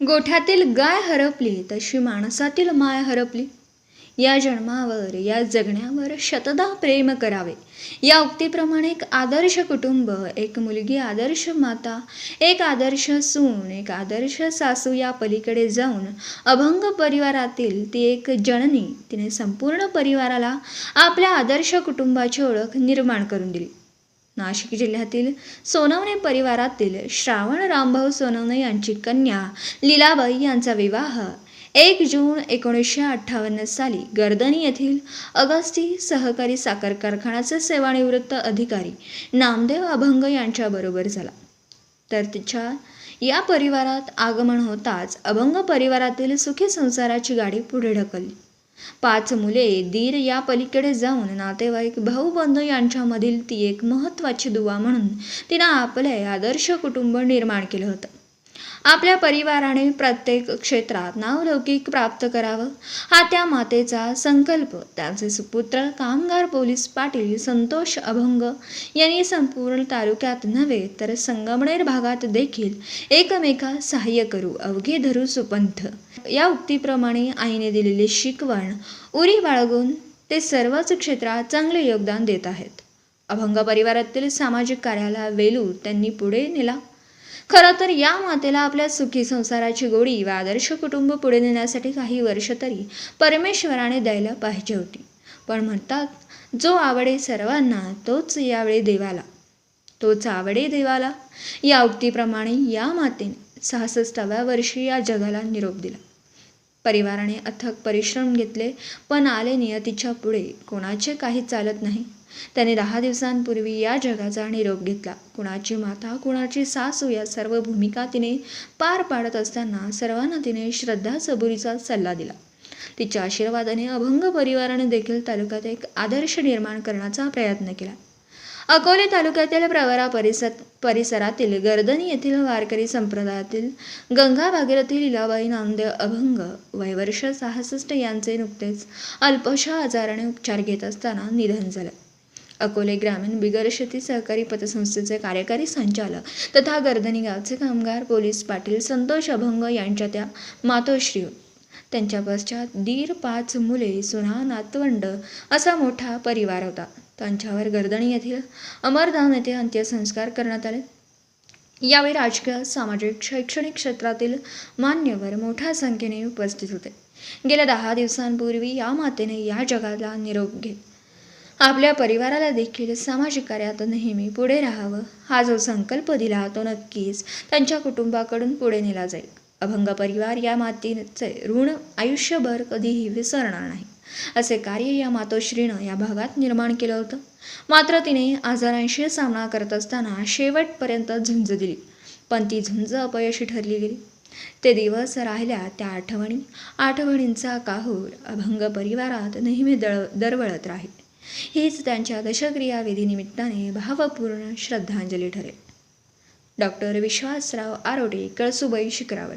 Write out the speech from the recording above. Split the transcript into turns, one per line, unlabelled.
गोठ्यातील गाय हरपली तशी माणसातील माय हरपली. या जन्मावर या जगण्यावर शतदा प्रेम करावे. या उक्तीप्रमाणे एक आदर्श कुटुंब एक मुलगी आदर्श माता एक आदर्श सून एक आदर्श सासू या पलीकडे जाऊन अभंग परिवारातील ती एक जननी तिने संपूर्ण परिवाराला आपल्या आदर्श कुटुंबाची ओळख निर्माण करून दिली. नाशिक जिल्ह्यातील सोनवणे परिवारातील श्रावण रामभाऊ सोनवणे यांची कन्या लीलाबाई यांचा विवाह एक जून एकोणीसशे अठ्ठावन्न साली गर्दनी येथील अगस्ती सहकारी साखर कारखान्याचे सेवानिवृत्त अधिकारी नामदेव अभंग यांच्याबरोबर झाला. तर तिच्या या परिवारात आगमन होताच अभंग परिवारातील सुखी संसाराची गाडी पुढे ढकलली. पाच मुले दीर या पलीकडे जाऊन नातेवाईक भाऊ बंधू यांच्यामधील ती एक महत्त्वाची दुवा म्हणून तिनं आपले आदर्श कुटुंब निर्माण केलं होतं. आपल्या परिवाराने प्रत्येक क्षेत्रात नावलौकिक प्राप्त करावं. हा त्या मातेचा संकल्प. त्यांचे सुपुत्र कामगार पोलीस पाटील संतोष अभंग यांनी संपूर्ण तालुक्यात नव्हे तर संगमनेर भागात देखील एकमेका सहाय्य करू अवघे धरू सुपंथ. या उक्तीप्रमाणे आईने दिलेली शिकवण उरी बाळगून ते सर्वच क्षेत्रात चांगले योगदान देत आहेत. अभंग परिवारातील सामाजिक कार्याला वेलू त्यांनी पुढे नेला. खरं तर या मातेला आपल्या सुखी संसाराची गोडी व आदर्श कुटुंब पुढे नेण्यासाठी काही वर्ष तरी परमेश्वराने द्यायला पाहिजे होती. पण म्हणतात जो आवडे सर्वांना तोच यावेळी देवाला. तोच आवडे देवाला. या उक्तीप्रमाणे या मातेने सहासष्टाव्या वर्षी या जगाला निरोप दिला. परिवाराने अथक परिश्रम घेतले पण आले नियतीच्या पुढे. कोणाचे काही चालत नाही. त्याने दहा दिवसांपूर्वी या जगाचा निरोप घेतला. कुणाची माता कुणाची सासू या सर्व भूमिका तिने पार पाडत असताना सर्वांना तिने श्रद्धा सबुरीचा सल्ला दिला. तिच्या आशीर्वादाने अभंग परिवाराने देखील तालुक्यात एक आदर्श निर्माण करण्याचा प्रयत्न केला. अकोले तालुक्यातील प्रवरा परिसर परिसरातील गर्दनी येथील वारकरी संप्रदायातील गंगा भागीरथी लिलाबाई नामदेव अभंग वयवर्ष सहासष्ट यांचे नुकतेच अल्पशा आजाराने उपचार घेत असताना निधन झालं. अकोले ग्रामीण बिगर शेती सहकारी पतसंस्थेचे कार्यकारी संचालक तथा गर्दनी गावचे कामगार पोलीस पाटील संतोष अभंग यांच्या त्या मातोश्री त्यांच्या पश्चात दीर पाच मुले सुना नातवंड असा मोठा परिवार होता. त्यांच्यावर गर्दणी येथील अमरधाम येथे अंत्यसंस्कार करण्यात आले. यावेळी राजकीय सामाजिक शैक्षणिक क्षेत्रातील मान्यवर मोठ्या संख्येने उपस्थित होते. गेल्या दहा दिवसांपूर्वी या मातेने या जगाला निरोप घेत आपल्या परिवाराला देखील सामाजिक कार्यात नेहमी पुढे राहावं हा जो संकल्प दिला तो नक्कीच त्यांच्या कुटुंबाकडून पुढे नेला जाईल. अभंग परिवार या मातीचे ऋण आयुष्यभर कधीही विसरणार नाही. असे कार्य या मातोश्रीनं या भागात निर्माण केलं होतं. मात्र तिने आजारांशी सामना करत असताना शेवटपर्यंत झुंज दिली. पण ती झुंज अपयशी ठरली गेली. ते दिवस राहिल्या त्या आठवणी आठवणींचा काहूर अभंग परिवारात नेहमी दळ दरवळत राहील. हीच त्यांच्या दशक्रिया विधीनिमित्ताने भावपूर्ण श्रद्धांजली ठरेल. डॉक्टर विश्वासराव आरोडे कळसुबाई शिखरावर